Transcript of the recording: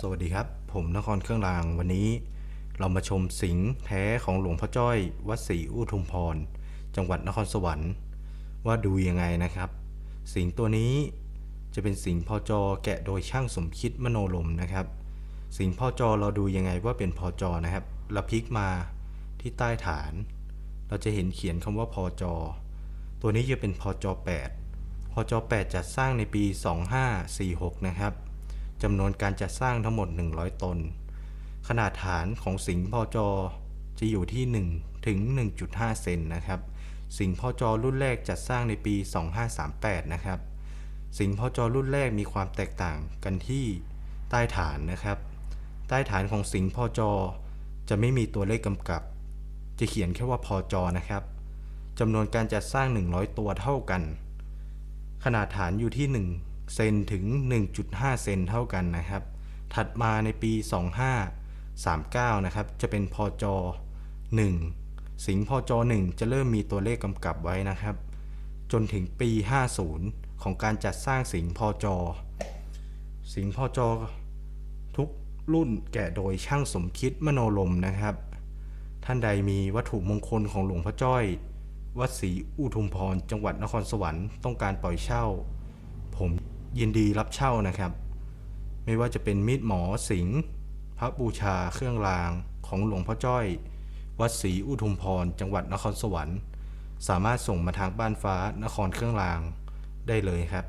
สวัสดีครับ ผมนครเครื่องรางวันนี้ เรามาชมสิงห์แท้ของหลวงพ่อจ้อย วัดศรีอุทุมพร จังหวัดนครสวรรค์ ว่าดูยังไงนะครับ สิงห์ตัวนี้จะเป็นสิงห์พอจอแกะโดยช่างสมคิดมโนลมนะครับ สิงห์พอจอเราดูยังไงว่าเป็นพอจอนะครับเราพลิกมาที่ใต้ฐาน เราจะเห็นเขียนคำว่าพอจอ ตัวนี้จะเป็นพอจอ8พอจอ8จัดสร้างในปี 2546 นะครับ จำนวนการจัดสร้างทั้งหมด 100 ตน ขนาดฐานของสิงห์พอจอจะอยู่ที่ 1 ถึง 1.5 เซนนะครับ สิงห์พอจอรุ่นแรกจัดสร้างในปี 2538 นะครับ สิงห์พอจอรุ่นแรกมีความแตกต่างกันที่ใต้ฐานนะครับ ใต้ฐานของสิงห์พอจอจะไม่มีตัวเลขกำกับ จะเขียนแค่ว่าพอจอนะครับจำนวนการจัดสร้าง 100 ตัวเท่ากัน ขนาดฐานอยู่ที่ 1 เซนถึง 1.5 เซนเท่ากันนะครับ ถัดมาในปี 2539 นะครับ จะเป็นพอจอ 1 สิงพอจอ 1 จะเริ่มมีตัวเลขกำกับไว้นะครับ จนถึงปี 50 ของการจัดสร้างสิงพอจอ สิงพอจอ ทุกรุ่นแกะโดยช่างสมคิดมโนลมนะครับ ท่านใดมีวัตถุมงคลของหลวงพ่อจ้อย วัดศรีอุทุมพร จังหวัดนครสวรรค์ต้องการปล่อยเช่า ผม ยินดีรับเช่านะครับ ไม่ว่าจะเป็นมีดหมอสิงพระบูชาเครื่องรางของหลวงพ่อจ้อย วัดศรีอุทุมพร จังหวัดนครสวรรค์ สามารถส่งมาทางบ้านฟ้านครเครื่องรางได้เลยครับ